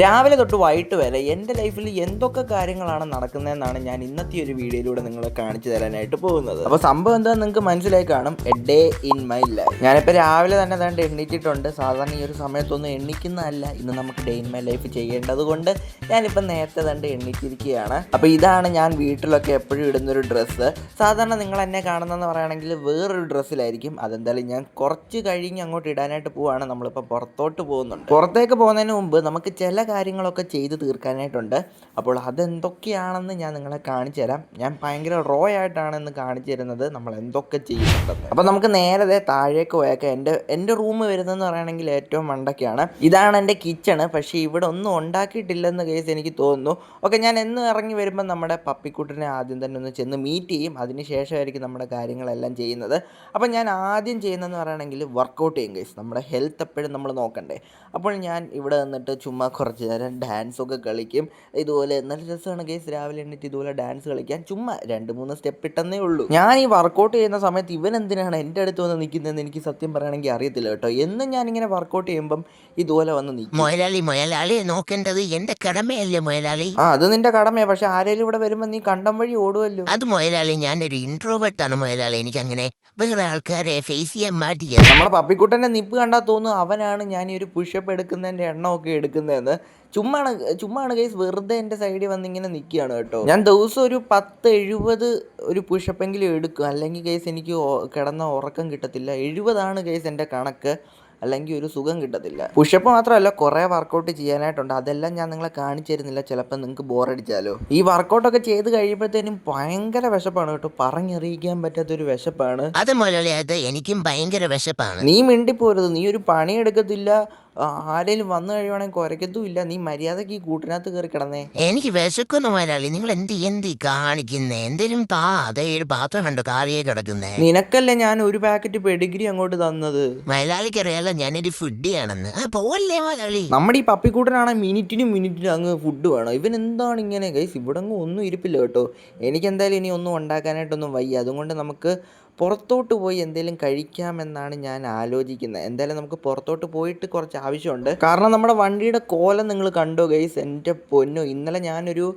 രാവിലെ തൊട്ട് വൈകിട്ട് വരെ എന്റെ ലൈഫിൽ എന്തൊക്കെ കാര്യങ്ങളാണ് നടക്കുന്നതെന്നാണ് ഞാൻ ഇന്നത്തെ ഒരു വീഡിയോയിലൂടെ നിങ്ങളെ കാണിച്ചു തരാനായിട്ട് പോകുന്നത്. അപ്പോൾ സംഭവം എന്താണെന്ന് നിങ്ങൾക്ക് മനസ്സിലായി കാണും. A day in my life ഞാനിപ്പോൾ രാവിലെ തന്നെ തന്നെ എണ്ണിച്ചിട്ടുണ്ട് സാധാരണ ഈ ഒരു സമയത്തൊന്നും എണ്ണിക്കുന്നതല്ല ഇന്ന് നമുക്ക് ഡേ ഇൻ മൈ ലൈഫ് ചെയ്യേണ്ടത് കൊണ്ട് ഞാനിപ്പോൾ നേരത്തെ തന്നെ എണ്ണിച്ചിരിക്കുകയാണ് അപ്പോൾ ഇതാണ് ഞാൻ വീട്ടിലൊക്കെ എപ്പോഴും ഇടുന്നൊരു ഡ്രസ്സ്. സാധാരണ നിങ്ങൾ എന്നെ കാണുന്നതെന്ന് പറയുകയാണെങ്കിൽ വേറൊരു ഡ്രസ്സിലായിരിക്കും. അതെന്തായാലും ഞാൻ കുറച്ച് കഴിഞ്ഞ് അങ്ങോട്ട് ഇടാനായിട്ട് പോവുകയാണ് നമ്മളിപ്പോൾ പുറത്തോട്ട് പോകുന്നുണ്ട്. പുറത്തേക്ക് പോകുന്നതിന് മുമ്പ് നമുക്ക് ചില കാര്യങ്ങളൊക്കെ ചെയ്ത് തീർക്കാനായിട്ടുണ്ട്. അപ്പോൾ അതെന്തൊക്കെയാണെന്ന് ഞാൻ നിങ്ങളെ കാണിച്ചു തരാം. ഞാൻ ഭയങ്കര റോ ആയിട്ടാണ് ഇന്ന് കാണിച്ചു തരുന്നത്. നമ്മൾ എന്തൊക്കെ ചെയ്യുന്നുണ്ടെന്ന്. അപ്പോൾ നമുക്ക് നേരത്തെ താഴേക്ക് പോയേക്കാം. എന്റെ എന്റെ റൂം വരുന്നതെന്ന് പറയുകയാണെങ്കിൽ ഏറ്റവും മണ്ടൊക്കെയാണ് ഇതാണ് എന്റെ കിച്ചണ്. പക്ഷേ ഇവിടെ ഒന്നും ഉണ്ടാക്കിയിട്ടില്ലെന്ന് കേസ് എനിക്ക് തോന്നുന്നു. ഓക്കെ ഞാൻ എന്നും ഇറങ്ങി വരുമ്പോൾ നമ്മുടെ പപ്പിക്കുട്ടിനെ ആദ്യം തന്നെ ഒന്ന് ചെന്ന് മീറ്റ് ചെയ്യും. അതിന് ശേഷമായിരിക്കും നമ്മുടെ കാര്യങ്ങളെല്ലാം ചെയ്യുന്നത്. അപ്പോൾ ഞാൻ ആദ്യം ചെയ്യുന്നതെന്ന് പറയുകയാണെങ്കിൽ വർക്കൗട്ട് ചെയ്യും കേസ്. നമ്മുടെ ഹെൽത്ത് എപ്പോഴും നമ്മൾ നോക്കണ്ടേ. അപ്പോൾ ഞാൻ ഇവിടെ നിന്നിട്ട് ചുമ്മാ കുറച്ച് നേരം ഡാൻസൊക്കെ കളിക്കും. ഇതുപോലെ നല്ല രസമാണ് കേസ് രാവിലെ എണ്ണിട്ട് ഇതുപോലെ ഡാൻസ് കളിക്കാൻ. ചുമ്മാ രണ്ട് മൂന്ന് സ്റ്റെപ്പ് ഇട്ടെന്നേ ഉള്ളൂ. ഞാൻ ഈ വർക്കൗട്ട് ചെയ്യുന്ന സമയത്ത് ഇവൻ എന്തിനാണ് എന്റെ അടുത്ത് വന്ന് നിൽക്കുന്നതെന്ന് എനിക്ക് സത്യം പറയുകയാണെങ്കിൽ അറിയത്തില്ല കേട്ടോ. എന്നും ഞാനിങ്ങനെ വർക്കൗട്ട് ചെയ്യുമ്പം ഇതുപോലെ വന്ന് നിൽക്കും. മുയലാളി മുയലാളി നോക്കേണ്ടത് എന്റെ കടമയല്ലേ മുയലാളി ആ അത് നിന്റെ കടമയാണ് പക്ഷെ ആരെങ്കിലും ഇവിടെ വരുമ്പോൾ നീ കണ്ടം വഴി ഓടുമല്ലോ അത് മുയലാളി ഞാനൊരു ഇൻട്രോവേർട്ട് ആണ് മുയലാളി എനിക്ക് അങ്ങനെ വേറെ ആൾക്കാരെ ഫേസ് ചെയ്യാൻ മാറ്റിയത് നമ്മുടെ പപ്പിക്കുട്ടന്റെ നിപ്പ് കണ്ടാൽ തോന്നുന്നു അവനാണ് ഞാൻ ഈ ഒരു പുഷപ്പ് എടുക്കുന്നതിന്റെ എണ്ണമൊക്കെ എടുക്കുന്നതെന്ന്. ചുമ്മാണ് ചുമ്മാണ് കേസ് വെറുതെ എന്റെ സൈഡിൽ വന്നിങ്ങനെ നിൽക്കുകയാണ് കേട്ടോ. ഞാൻ ദിവസം ഒരു പത്ത് എഴുപത് ഒരു പുഷപ്പെങ്കിലും എടുക്കും. അല്ലെങ്കിൽ കേസ് എനിക്ക് കിടന്ന ഉറക്കം കിട്ടത്തില്ല. എഴുപതാണ് കേസ് എന്റെ കണക്ക്. അല്ലെങ്കിൽ ഒരു സുഖം കിട്ടത്തില്ല. പുഷപ്പ് മാത്രമല്ല കുറേ വർക്കൗട്ട് ചെയ്യാനായിട്ടുണ്ട്. അതെല്ലാം ഞാൻ നിങ്ങളെ കാണിച്ചു തരുന്നില്ല. ചിലപ്പോൾ നിങ്ങൾക്ക് ബോറടിച്ചാലോ ഈ വർക്കൗട്ടൊക്കെ ചെയ്ത് കഴിയുമ്പോഴത്തേനും ഭയങ്കര വിശപ്പാണ് കേട്ടോ. പറഞ്ഞറിയിക്കാൻ പറ്റാത്തൊരു വിശപ്പാണ്. അത് അത് എനിക്കും ഭയങ്കര വിശപ്പാണ്. നീ മിണ്ടിപ്പോരുത്. നീ ഒരു പണിയെടുക്കത്തില്ല. ആ, ആരേലും വന്നു കഴിയുവാണെങ്കിൽ കുരയ്ക്കത്തുമില്ല നീ മര്യാദയ്ക്ക് ഈ കൂട്ടിനകത്ത് കയറി കിടന്നേ. എനിക്ക് വിശക്കുന്നു വരാളി നിങ്ങൾ എന്ത് എന്ത് കാണിക്കുന്നേ? എന്തേലും താ അതേ ഒരു പാത്രം കണ്ടോ കാറിയെ കിടക്കുന്നേ. നിനക്കല്ലേ ഞാൻ ഒരു പാക്കറ്റ് പെഡിഗ്രി അങ്ങോട്ട് തന്നത്? മലയാളിക്ക് അറിയാലോ ഞാനൊരു ഫുഡിയാണെന്ന്. ആ പോവല്ലേ മലയാളി നമ്മുടെ ഈ പപ്പിക്കൂട്ടനാണ് മിനിറ്റിനും മിനിറ്റിനും അങ്ങ് ഫുഡ് വേണം. ഇവൻ എന്താണ് ഇങ്ങനെ? ഗൈസ് ഇവിടെ അങ്ങ് ഒന്നും ഇരിപ്പില്ല കേട്ടോ. എനിക്ക് എന്തായാലും ഇനി ഒന്നും ഉണ്ടാക്കാനായിട്ടൊന്നും വയ്യ. അതുകൊണ്ട് നമുക്ക് പുറത്തോട്ട് പോയി എന്തെങ്കിലും കഴിക്കാമെന്നാണ് ഞാൻ ആലോചിക്കുന്നത്. എന്തായാലും നമുക്ക് പുറത്തോട്ട് പോയിട്ട് കുറച്ച് ആവശ്യമുണ്ട്. കാരണം നമ്മുടെ വണ്ടിയുടെ കോലം നിങ്ങൾ കണ്ടോ ഗൈസ് എന്റെ പൊന്നു ഇന്നലെ ഞാനൊരു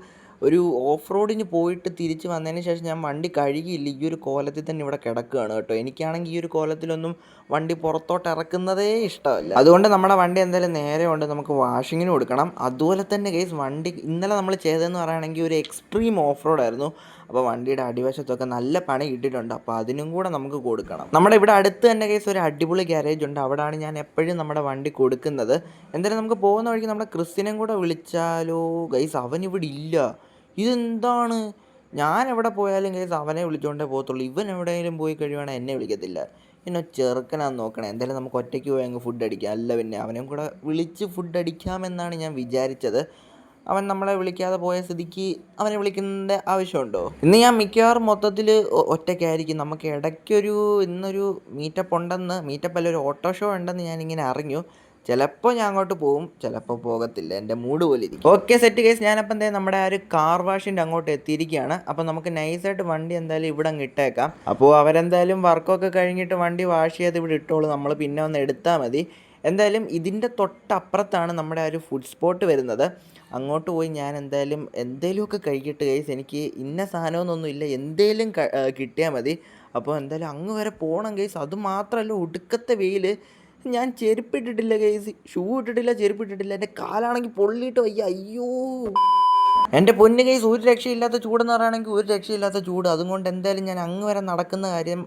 ഒരു ഓഫ് റോഡിന് പോയിട്ട് തിരിച്ച് വന്നതിന് ശേഷം ഞാൻ വണ്ടി കഴുകിയില്ല. ഈ ഒരു കോലത്തിൽ തന്നെ ഇവിടെ കിടക്കുകയാണ് കേട്ടോ. എനിക്കാണെങ്കിൽ ഈ ഒരു കോലത്തിലൊന്നും വണ്ടി പുറത്തോട്ട് ഇറക്കുന്നതേ ഇഷ്ടമല്ല. അതുകൊണ്ട് നമ്മുടെ വണ്ടി എന്തായാലും നേരെ ഉണ്ട് നമുക്ക് വാഷിങ്ങിന് കൊടുക്കണം. അതുപോലെ തന്നെ കേസ് വണ്ടി ഇന്നലെ നമ്മൾ ചെയ്തതെന്ന് പറയുകയാണെങ്കിൽ ഒരു എക്സ്ട്രീം ഓഫ് റോഡായിരുന്നു അപ്പോൾ വണ്ടിയുടെ അടിവശത്തൊക്കെ നല്ല പണി ഇട്ടിട്ടുണ്ട് അപ്പോൾ അതിനും കൂടെ നമുക്ക് കൊടുക്കണം. നമ്മുടെ ഇവിടെ അടുത്ത് തന്നെ കേസ് ഒരു അടിപൊളി ഗ്യാരേജ് ഉണ്ട്. അവിടെയാണ് ഞാൻ എപ്പോഴും നമ്മുടെ വണ്ടി കൊടുക്കുന്നത്. എന്തായാലും നമുക്ക് പോകുന്ന വഴിക്ക് നമ്മുടെ ക്രിസ്ത്യനും കൂടെ വിളിച്ചാലോ? ഗൈസ് അവൻ ഇവിടെ ഇല്ല. ഇതെന്താണ്? ഞാൻ എവിടെ പോയാലും കേസ് അവനെ വിളിച്ചുകൊണ്ടേ പോകത്തുള്ളൂ. ഇവൻ എവിടെയെങ്കിലും പോയി കഴിയുവാണെങ്കിൽ എന്നെ വിളിക്കത്തില്ല. പിന്നെ ചെറുക്കനാന്ന് നോക്കണേ. എന്തായാലും നമുക്ക് ഒറ്റയ്ക്ക് പോയി അങ്ങ് ഫുഡ് അടിക്കാം. അല്ല പിന്നെ അവനെയും കൂടെ വിളിച്ച് ഫുഡ് അടിക്കാമെന്നാണ് ഞാൻ വിചാരിച്ചത്. അവൻ നമ്മളെ വിളിക്കാതെ പോയ സ്ഥിതിക്ക് അവനെ വിളിക്കേണ്ട ആവശ്യമുണ്ടോ? ഇന്ന് ഞാൻ മിക്കവാറും മൊത്തത്തിൽ ഒറ്റയ്ക്കായിരിക്കും. നമുക്ക് ഇടയ്ക്കൊരു ഇന്നൊരു മീറ്റപ്പ് ഉണ്ടെന്ന് മീറ്റപ്പ് അല്ല ഒരു ഓട്ടോ ഷോ ഉണ്ടെന്ന് ഞാനിങ്ങനെ അറിഞ്ഞു. ചിലപ്പോൾ ഞാൻ അങ്ങോട്ട് പോകും ചിലപ്പോൾ പോകത്തില്ല. എന്റെ മൂഡ് പോലെ ഇരിക്കും. ഓക്കെ സെറ്റ് കേസ് ഞാനപ്പം എന്തായാലും നമ്മുടെ ആ ഒരു കാർ വാഷിന്റെ അങ്ങോട്ട് എത്തിയിരിക്കുകയാണ്. അപ്പോൾ നമുക്ക് നൈസായിട്ട് വണ്ടി എന്തായാലും ഇവിടെ അങ്ങ് ഇട്ടേക്കാം. അപ്പോൾ അവരെന്തായാലും വർക്കൊക്കെ കഴിഞ്ഞിട്ട് വണ്ടി വാഷ് ചെയ്ത് ഇവിടെ ഇട്ടോളൂ. നമ്മൾ പിന്നെ ഒന്ന് എടുത്താൽ മതി. എന്തായാലും ഇതിന്റെ തൊട്ടപ്പുറത്താണ് നമ്മുടെ ആ ഒരു ഫുഡ് സ്പോട്ട് വരുന്നത്. അങ്ങോട്ട് പോയി ഞാൻ എന്തായാലും എന്തേലുമൊക്കെ കഴിക്കട്ടെ ഗൈസ് എനിക്ക് ഇന്ന സാധനമൊന്നും ഇല്ല എന്തേലും കിട്ടിയാൽ മതി. അപ്പോൾ എന്തായാലും അങ്ങ് വരെ പോകണം ഗൈസ് അത് മാത്രമല്ല ഒടുക്കത്തെ വെയിൽ. ഞാൻ ചെരുപ്പിട്ടിട്ടില്ല ഗൈസ് ഷൂ ഇട്ടിട്ടില്ല ചെരുപ്പിട്ടിട്ടില്ല എന്റെ കാലാണെങ്കിൽ പൊള്ളിയിട്ട് വയ്യ. അയ്യോ. എന്റെ പൊന്നു കേസ് ഒരു രക്ഷയില്ലാത്ത ചൂടെന്ന് പറയുകയാണെങ്കിൽ ഒരു രക്ഷയില്ലാത്ത ചൂട്. അതുകൊണ്ട് എന്തായാലും ഞാൻ അങ്ങ് വരെ നടക്കുന്ന കാര്യം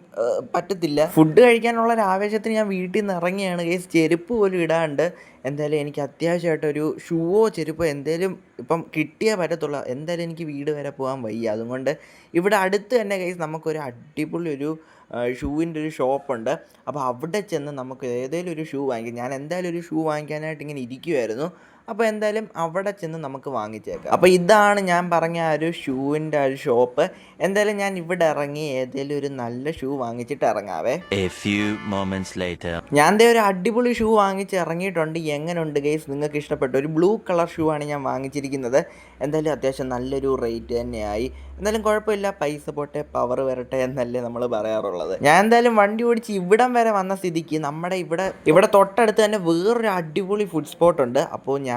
പറ്റത്തില്ല. ഫുഡ് കഴിക്കാനുള്ള ഒരു ആവേശത്തിന് ഞാൻ വീട്ടിൽ നിന്ന് ഇറങ്ങിയാണ്. കേസ് ചെരുപ്പ് പോലും ഇടാണ്ട് എന്തായാലും എനിക്ക് അത്യാവശ്യമായിട്ട് ഒരു ഷൂവോ ചെരുപ്പോ എന്തേലും ഇപ്പം കിട്ടിയേ പറ്റത്തുള്ളൂ. എന്തായാലും എനിക്ക് വീട് വരെ പോകാൻ വയ്യ. അതുകൊണ്ട് ഇവിടെ അടുത്ത് തന്നെ കേസ് നമുക്കൊരു അടിപൊളി ഒരു ഷൂവിന്റെ ഒരു ഷോപ്പുണ്ട്. അപ്പോൾ അവിടെ ചെന്ന് നമുക്ക് ഏതെങ്കിലും ഒരു ഷൂ വാങ്ങിക്കാം. ഞാൻ എന്തായാലും ഒരു ഷൂ വാങ്ങിക്കാനായിട്ട് ഇങ്ങനെ ഇരിക്കുമായിരുന്നു അപ്പോൾ എന്തായാലും അവിടെ ചെന്ന് നമുക്ക് വാങ്ങിച്ചേക്കാം. അപ്പോൾ ഇതാണ് ഞാൻ പറഞ്ഞ ആ ഒരു ഷൂവിന്റെ ആ ഒരു ഷോപ്പ് എന്തായാലും ഞാൻ ഇവിടെ ഇറങ്ങി ഏതെങ്കിലും ഒരു നല്ല ഷൂ വാങ്ങിച്ചിട്ട് ഇറങ്ങാവേ. ഞാൻ ദേ ഒരു അടിപൊളി ഷൂ വാങ്ങിച്ച് ഇറങ്ങിയിട്ടുണ്ട്. എങ്ങനെ ഉണ്ട് ഗൈസ് നിങ്ങൾക്ക് ഇഷ്ടപ്പെട്ട ഒരു ബ്ലൂ കളർ ഷൂ ആണ് ഞാൻ വാങ്ങിച്ചിരിക്കുന്നത്. എന്തായാലും അത്യാവശ്യം നല്ലൊരു റേറ്റ് തന്നെയായി. എന്തായാലും കുഴപ്പമില്ല. പൈസ പോട്ടെ പവർ വരട്ടെ എന്നല്ലേ നമ്മൾ പറയാറുള്ളത്. ഞാൻ എന്തായാലും വണ്ടി ഓടിച്ച് ഇവിടം വരെ വന്ന സ്ഥിതിക്ക് നമ്മുടെ ഇവിടെ ഇവിടെ തൊട്ടടുത്ത് തന്നെ വേറൊരു അടിപൊളി ഫുഡ് സ്പോട്ട് ഉണ്ട്. അപ്പോൾ ഞാൻ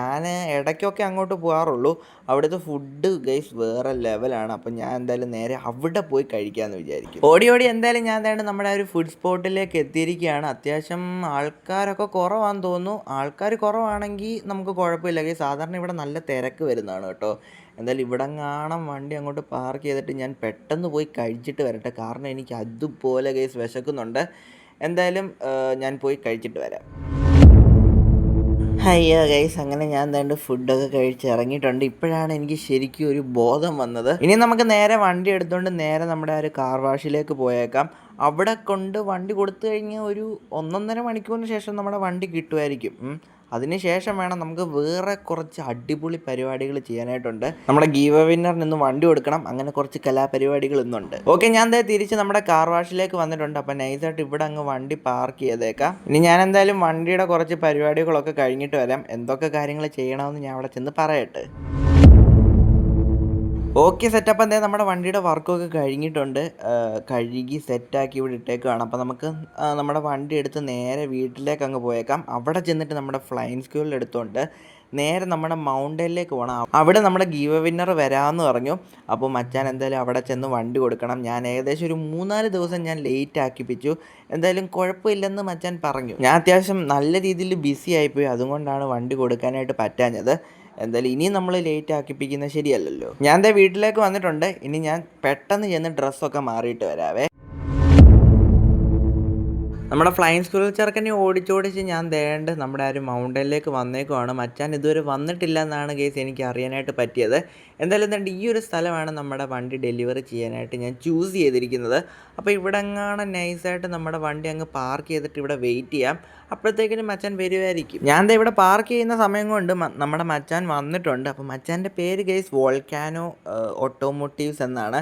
ഇടയ്ക്കൊക്കെ അങ്ങോട്ട് പോകാറുള്ളൂ അവിടുത്തെ ഫുഡ് ഗൈസ് വേറെ ലെവലാണ് അപ്പം ഞാൻ എന്തായാലും നേരെ അവിടെ പോയി കഴിക്കാമെന്ന് വിചാരിക്കും. ഓടി ഓടി എന്തായാലും ഞാൻ എന്തായാലും നമ്മുടെ ഒരു ഫുഡ് സ്പോട്ടിലേക്ക് എത്തിയിരിക്കുകയാണ്. അത്യാവശ്യം ആൾക്കാരൊക്കെ കുറവാന്ന് തോന്നുന്നു. ആൾക്കാർ കുറവാണെങ്കിൽ നമുക്ക് കുഴപ്പമില്ല. ഗൈസ് സാധാരണ ഇവിടെ നല്ല തിരക്ക് വരുന്നതാണ് കേട്ടോ. എന്തായാലും ഇവിടെ കാണാൻ വണ്ടി അങ്ങോട്ട് പാർക്ക് ചെയ്തിട്ട് ഞാൻ പെട്ടെന്ന് പോയി കഴിച്ചിട്ട് വരട്ടെ. കാരണം എനിക്ക് അതുപോലെ ഗൈസ് വിശക്കുന്നുണ്ട്. എന്തായാലും ഞാൻ പോയി കഴിച്ചിട്ട് വരാം. അയ്യോ ഗൈസ് അങ്ങനെ ഞാൻ എന്താണ്ട് ഫുഡൊക്കെ കഴിച്ച് ഇറങ്ങിയിട്ടുണ്ട്. ഇപ്പോഴാണ് എനിക്ക് ശരിക്കും ഒരു ബോധം വന്നത്. ഇനി നമുക്ക് നേരെ വണ്ടി എടുത്തുകൊണ്ട് നേരെ നമ്മുടെ ആ ഒരു കാർ വാഷിലേക്ക് പോയേക്കാം. അവിടെ കൊണ്ട് വണ്ടി കൊടുത്തു കഴിഞ്ഞാൽ ഒരു ഒന്നൊന്നര മണിക്കൂറിന് ശേഷം നമ്മുടെ വണ്ടി കിട്ടുമായിരിക്കും ഉം. അതിന് ശേഷം വേണം നമുക്ക് വേറെ കുറച്ച് അടിപൊളി പരിപാടികൾ ചെയ്യാനായിട്ടുണ്ട്. നമ്മുടെ ഗീവ വിന്നറിന് ഇന്ന് വണ്ടി കൊടുക്കണം. അങ്ങനെ കുറച്ച് കലാപരിപാടികൾ ഇന്നുണ്ട്. ഓക്കെ ഞാൻ എന്തായാലും തിരിച്ച് നമ്മുടെ കാർ വാഷിലേക്ക് വന്നിട്ടുണ്ട്. അപ്പം നൈസായിട്ട് ഇവിടെ അങ്ങ് വണ്ടി പാർക്ക് ചെയ്തേക്കാം. ഇനി ഞാൻ എന്തായാലും വണ്ടിയുടെ കുറച്ച് പരിപാടികളൊക്കെ കഴിഞ്ഞിട്ട് വരാം. എന്തൊക്കെ കാര്യങ്ങൾ ചെയ്യണമെന്ന് ഞാൻ അവിടെ ചെന്ന് പറയട്ടെ. ഓക്കെ സെറ്റപ്പ് എന്തേ? നമ്മുടെ വണ്ടിയുടെ വർക്കൊക്കെ കഴിഞ്ഞിട്ടുണ്ട്. കഴുകി സെറ്റാക്കി ഇവിടെ ഇട്ടേക്കുകയാണ് അപ്പോൾ നമുക്ക് നമ്മുടെ വണ്ടി എടുത്ത് നേരെ വീട്ടിലേക്ക് അങ്ങ് പോയേക്കാം. അവിടെ ചെന്നിട്ട് നമ്മുടെ ഫ്ലൈൻ സ്കൂളിൽ എടുത്തുകൊണ്ട് നേരെ നമ്മുടെ മൗണ്ടനിലേക്ക് പോകണം അവിടെ നമ്മുടെ ഗീവ വിന്നർ വരാമെന്ന് പറഞ്ഞു. അപ്പോൾ മച്ചാൻ എന്തായാലും അവിടെ ചെന്ന് വണ്ടി കൊടുക്കണം. ഞാൻ ഏകദേശം ഒരു മൂന്നാൽ ദിവസം ഞാൻ ലേറ്റ് ആക്കിപ്പിച്ചു. എന്തായാലും കുഴപ്പമില്ലെന്ന് മച്ചാൻ പറഞ്ഞു. ഞാൻ അത്യാവശ്യം നല്ല രീതിയിൽ ബിസി ആയിപ്പോയി. അതുകൊണ്ടാണ് വണ്ടി കൊടുക്കാനായിട്ട് പറ്റാഞ്ഞത്. എന്തായാലും ഇനി നമ്മൾ ലേറ്റ് ആക്കിപ്പിക്കുന്നത് ശരിയല്ലല്ലോ. ഞാൻ ദേ വീട്ടിലേക്ക് വന്നിട്ടുണ്ട്. ഇനി ഞാൻ പെട്ടെന്ന് ചെന്ന് ഡ്രസ്സൊക്കെ മാറിയിട്ട് വരാവേ. നമ്മുടെ ഫ്ലൈങ് സ്കൂൾ ചെറുക്കനെ ഓടിച്ചോടിച്ച് ഞാൻ ദേണ്ട് നമ്മുടെ ആ ഒരു മൗണ്ടനിലേക്ക് വന്നേക്കുവാണ്. മച്ചാൻ ഇതുവരെ വന്നിട്ടില്ല എന്നാണ് കേസ് എനിക്ക് അറിയാനായിട്ട് പറ്റിയത്. എന്തായാലും എന്താണ്ട് ഈ ഒരു സ്ഥലമാണ് നമ്മുടെ വണ്ടി ഡെലിവറി ചെയ്യാനായിട്ട് ഞാൻ ചൂസ് ചെയ്തിരിക്കുന്നത്. അപ്പോൾ ഇവിടെ എങ്ങാണ് നൈസായിട്ട് നമ്മുടെ വണ്ടി അങ്ങ് പാർക്ക് ചെയ്തിട്ട് ഇവിടെ വെയിറ്റ് ചെയ്യാം. അപ്പോഴത്തേക്കിനും മച്ചാൻ വരുമായിരിക്കും ഞാൻ ദേ ഇവിടെ പാർക്ക് ചെയ്യുന്ന സമയം കൊണ്ട് നമ്മുടെ മച്ചാൻ വന്നിട്ടുണ്ട്. അപ്പോൾ മച്ചാന്റെ പേര് കേസ് വോൾക്കാനോ ഓട്ടോമോട്ടീവ്സ് എന്നാണ്.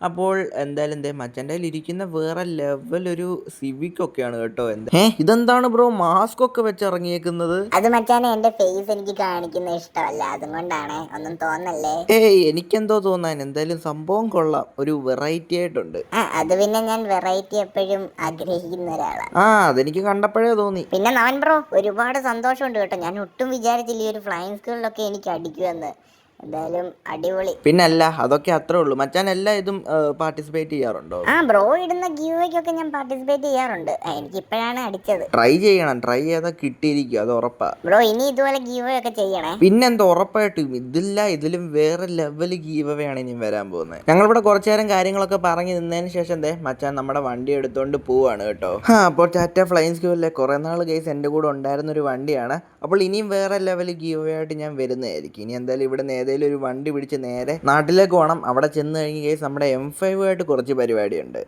അപ്പോൾ എന്തായാലും എന്തേ മച്ചന്റെ കയ്യിൽ ഇരിക്കുന്ന വേറെ ലെവൽ ഒരു സിവിക് ഒക്കെയാണ് കേട്ടോ എന്താ. ഏ ഇതെന്താണ് ബ്രോ മാസ്ക് ഒക്കെ വെച്ച് ഇറങ്ങിയേക്കുന്നത് അത് മച്ചാനെ എന്റെ ഫേസ് എനിക്ക് കാണിക്കുന്ന ഇഷ്ടമല്ല. അതുകൊണ്ടാണ്. ഒന്നും തോന്നല്ലേ? ഏയ് എനിക്കെന്തോ തോന്നാൻ. എന്തായാലും സംഭവം കൊള്ളാം. ഒരു വെറൈറ്റി ആയിട്ടുണ്ട്. ആ അത് പിന്നെ ഞാൻ വെറൈറ്റി എപ്പോഴും ആഗ്രഹിക്കുന്ന ഒരാളാണ് ആ അതെനിക്ക് കണ്ടപ്പോഴേ തോന്നി. പിന്നെ നവൻ ബ്രോ ഒരുപാട് സന്തോഷമുണ്ട് കേട്ടോ. ഞാൻ ഒട്ടും വിചാരിച്ചില്ല ഈ ഒരു ഫ്ലൈങ് സ്കൂളിലൊക്കെ എനിക്ക് അടിക്കുമെന്ന്. എന്തായാലും അടിപൊളി. പിന്നല്ല അതൊക്കെ അത്രേ ഉള്ളൂ. മച്ചാൻ എല്ലാ ഇതും പാർട്ടിസിപ്പേറ്റ് ചെയ്യാറുണ്ടോ? ആ ബ്രോ ഇടുന്ന ഗീവയ്ക്കൊക്കെ ഞാൻ പാർട്ടിസിപ്പേറ്റ് ചെയ്യാറുണ്ട്. എനിക്ക് ഇപ്പോഴാണ് അടിച്ചത്. ട്രൈ ചെയ്യണം. ട്രൈ ചെയ്താൽ കിട്ടിയിരിക്കും അത് ഉറപ്പാ. ബ്രോ ഇനി ഇതുപോലെ ഗീവയൊക്കെ ചെയ്യണേ. പിന്നെന്താ ഉറപ്പായിട്ടും ഇതില്ല ഇതിലും വേറെ ലെവൽ ഗീവയാണ് ഇനി വരാൻ പോകുന്നത്. ഞങ്ങൾ ഇവിടെ കുറച്ചു നേരം കാര്യങ്ങളൊക്കെ പറഞ്ഞു നിന്നതിന് ശേഷം എന്തേ മച്ചാൻ നമ്മുടെ വണ്ടി എടുത്തുകൊണ്ട് പോവാണ് കേട്ടോ. ആ അപ്പോൾ ടാറ്റ ഫ്ലൈൻ സ്കൂളിലെ കുറേ നാൾ കേസ് എന്റെ കൂടെ ഉണ്ടായിരുന്ന ഒരു വണ്ടിയാണ്. അപ്പോൾ ഇനിയും വേറെ ലെവൽ ഗീവയായിട്ട് ഞാൻ വരുന്നതായിരിക്കും. ഇനി എന്തായാലും ഇവിടെ ഏതെങ്കിലും ഒരു വണ്ടി പിടിച്ച് നേരെ നാട്ടിലേക്ക് പോകണം അവിടെ ചെന്ന് കഴിഞ്ഞ് കേസ് നമ്മുടെ എം ഫൈവ് ആയിട്ട് കുറച്ച് പരിപാടിയുണ്ട്.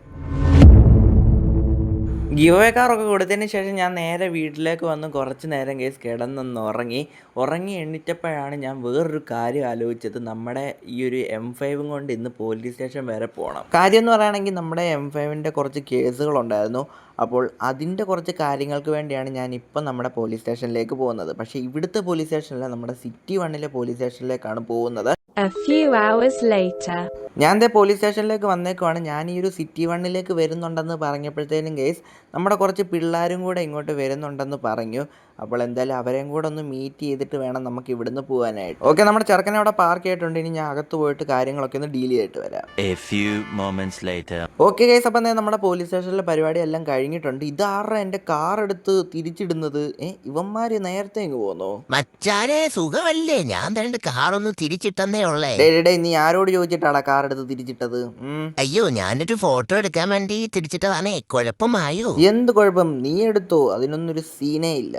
ഗിവ് കാറൊക്കെ കൊടുത്തതിന് ശേഷം ഞാൻ നേരെ വീട്ടിലേക്ക് വന്ന് കുറച്ച് നേരം കേസ് കിടന്നൊന്ന് ഉറങ്ങി. ഉറങ്ങി എണ്ണിറ്റപ്പോഴാണ് ഞാൻ വേറൊരു കാര്യം ആലോചിച്ചത്. നമ്മുടെ ഈ ഒരു എം ഫൈവും കൊണ്ട് ഇന്ന് പോലീസ് സ്റ്റേഷൻ വരെ പോകണം കാര്യം എന്ന് പറയുകയാണെങ്കിൽ നമ്മുടെ എം ഫൈവിന്റെ കുറച്ച് കേസുകളുണ്ടായിരുന്നു. അപ്പോൾ അതിന്റെ കുറച്ച് കാര്യങ്ങൾക്ക് വേണ്ടിയാണ് ഞാൻ ഇപ്പം നമ്മുടെ പോലീസ് സ്റ്റേഷനിലേക്ക് പോകുന്നത്. പക്ഷേ ഇവിടുത്തെ പോലീസ് സ്റ്റേഷനല്ല നമ്മുടെ സിറ്റി വണ്ണിലെ പോലീസ് സ്റ്റേഷനിലേക്കാണ് പോകുന്നത്. ഞാൻ ദേ പോലീസ് സ്റ്റേഷനിലേക്ക് വന്നേക്കുവാണ്. ഞാൻ ഈ ഒരു സിറ്റി വണ്ണിലേക്ക് വരുന്നുണ്ടെന്ന് പറഞ്ഞപ്പോഴത്തേനും കേസ് നമ്മുടെ കുറച്ച് പിള്ളേരും കൂടെ ഇങ്ങോട്ട് വരുന്നുണ്ടെന്ന് പറഞ്ഞു. അപ്പോൾ എന്തായാലും അവരെയും കൂടെ ഒന്ന് മീറ്റ് ചെയ്തിട്ട് വേണം നമുക്ക് ഇവിടുന്ന് പോകാനായിട്ട്. ഓക്കെ നമ്മുടെ ചെറുക്കനെ അവിടെ പാർക്ക് ചെയ്തിട്ടുണ്ട്. ഇനി ഞാൻ അകത്ത് പോയിട്ട് കാര്യങ്ങളൊക്കെ ഒന്ന് ഡീൽ ചെയ്തിട്ട് വരാം. A few moments later. Okay case അപ്പം നമ്മുടെ പോലീസ് സ്റ്റേഷനിലെ പരിപാടി എല്ലാം കഴിഞ്ഞിട്ടുണ്ട്. ഇതാരുടെ എന്റെ കാർ എടുത്ത് തിരിച്ചിടുന്നത്? ഏ ഇവന്മാര് നേരത്തെ ഇങ്ങ് പോന്നോ? മച്ചാനെ സുഖമല്ലേ? ഞാൻ രണ്ട് കാറൊന്ന് തിരിച്ചിട്ടെന്നേ ഉള്ളേ. ഡേ നീ ആരോട് ചോദിച്ചിട്ടാടാ കാർ എടുത്ത് തിരിച്ചിട്ടത്? അയ്യോ ഞാനൊരു ഫോട്ടോ എടുക്കാൻ വേണ്ടി തിരിച്ചിട്ടതാണേ. കുഴപ്പമായോ? എന്ത് കുഴപ്പം? നീ എടുത്തോ. അതിനൊന്നും ഒരു സീനേ ഇല്ല.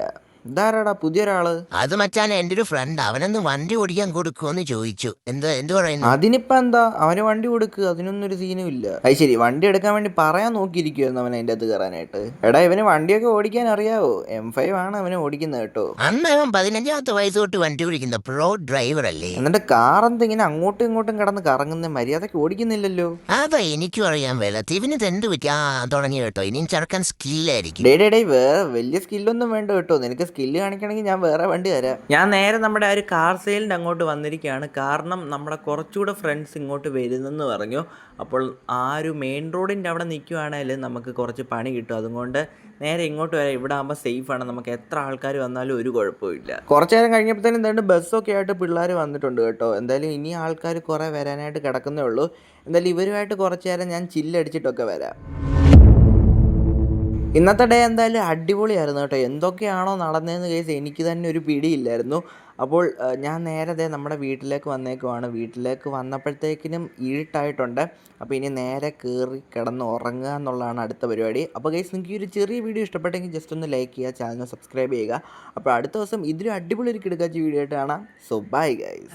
ഇതാരാടാ പുതിയൊരാൾ? അത് മച്ചാൻ എന്റെ ഒരു ഫ്രണ്ട് അവനൊന്ന് വണ്ടി ഓടിക്കാൻ കൊടുക്കുമെന്ന് ചോദിച്ചു. എന്താ എന്ത് പറയുന്നു? അതിനിപ്പോ എന്താ? അവന് വണ്ടി കൊടുക്കുക അതിനൊന്നും ഒരു സീനും ഇല്ല. അത് ശരി വണ്ടി എടുക്കാൻ വേണ്ടി പറയാൻ നോക്കിയിരിക്കുവായിരുന്നു അവൻ അതിന്റെ അകത്ത് കയറാനായിട്ട്. എടാ ഇവന് വണ്ടിയൊക്കെ ഓടിക്കാൻ അറിയാവോ? എം ഫൈവ് ആണ് അവന് ഓടിക്കുന്നത് കേട്ടോ. അന്ന് അവൻ പതിനഞ്ചാമത്തെ വയസ്സ് തൊട്ട് വണ്ടി ഓടിക്കുന്ന പ്രോ ഡ്രൈവർ അല്ലേ? എന്നിട്ട് കാർ എന്താ ഇങ്ങനെ അങ്ങോട്ടും ഇങ്ങോട്ടും കിടന്ന് കറങ്ങുന്ന മര്യാദയ്ക്ക് ഓടിക്കുന്നില്ലല്ലോ. അതാ എനിക്കും അറിയാൻ വേല തീവിന് തെണ്ട് ആ തുടങ്ങി കേട്ടോ. ഇനിയും ചെറുക്കാൻ സ്കില്ലായിരിക്കും ഡേ ഡേ ഡേ വേറെ വലിയ സ്കില്ലൊന്നും വേണ്ട കേട്ടോ. നിനക്ക് സ്കില്ല് കാണിക്കണമെങ്കിൽ ഞാൻ വേറെ വണ്ടി തരാം. ഞാൻ നേരെ നമ്മുടെ ആ ഒരു കാർ സെയിലിന്റെ അങ്ങോട്ട് വന്നിരിക്കുകയാണ്. കാരണം നമ്മുടെ കുറച്ചുകൂടെ ഫ്രണ്ട്സ് ഇങ്ങോട്ട് വരുന്നെന്ന് പറഞ്ഞു. അപ്പോൾ ആ ഒരു മെയിൻ റോഡിന്റെ അവിടെ നിൽക്കുകയാണെങ്കിൽ നമുക്ക് കുറച്ച് പണി കിട്ടും. അതുകൊണ്ട് നേരെ ഇങ്ങോട്ട് വരാം. ഇവിടെ ആകുമ്പോൾ ആണ്. നമുക്ക് എത്ര ആൾക്കാർ വന്നാലും ഒരു കുഴപ്പമില്ല കുറച്ച് നേരം കഴിഞ്ഞപ്പോഴത്തേനും എന്തായാലും ബസ്സൊക്കെ ആയിട്ട് പിള്ളേർ വന്നിട്ടുണ്ട് കേട്ടോ. എന്തായാലും ഇനി ആൾക്കാർ കുറേ വരാനായിട്ട് കിടക്കുന്നേ ഉള്ളൂ. എന്തായാലും ഇവരുമായിട്ട് കുറച്ച് നേരം ഞാൻ ചില്ലടിച്ചിട്ടൊക്കെ വരാം. ഇന്നത്തെ ഡേ എന്തായാലും അടിപൊളിയായിരുന്നു കേട്ടോ. എന്തൊക്കെയാണോ നടന്നതെന്ന് കേസ് എനിക്ക് തന്നെ ഒരു പിടിയില്ലായിരുന്നു. അപ്പോൾ ഞാൻ നേരത്തെ നമ്മുടെ വീട്ടിലേക്ക് വന്നേക്കുവാണ്. വീട്ടിലേക്ക് വന്നപ്പോഴത്തേക്കിനും ഇരുട്ടായിട്ടുണ്ട്. അപ്പോൾ ഇനി നേരെ കയറി കിടന്ന് ഉറങ്ങുക എന്നുള്ളതാണ് അടുത്ത പരിപാടി. അപ്പോൾ ഗൈസ് നിങ്ങൾക്ക് ഈ ഒരു ചെറിയ വീഡിയോ ഇഷ്ടപ്പെട്ടെങ്കിൽ ജസ്റ്റ് ഒന്ന് ലൈക്ക് ചെയ്യുക ചാനൽ സബ്സ്ക്രൈബ് ചെയ്യുക. അപ്പോൾ അടുത്ത ദിവസം ഇതിലും അടിപൊളി ഒരു കിടക്കാച്ച വീഡിയോ ആയിട്ട് കാണാം. So bye guys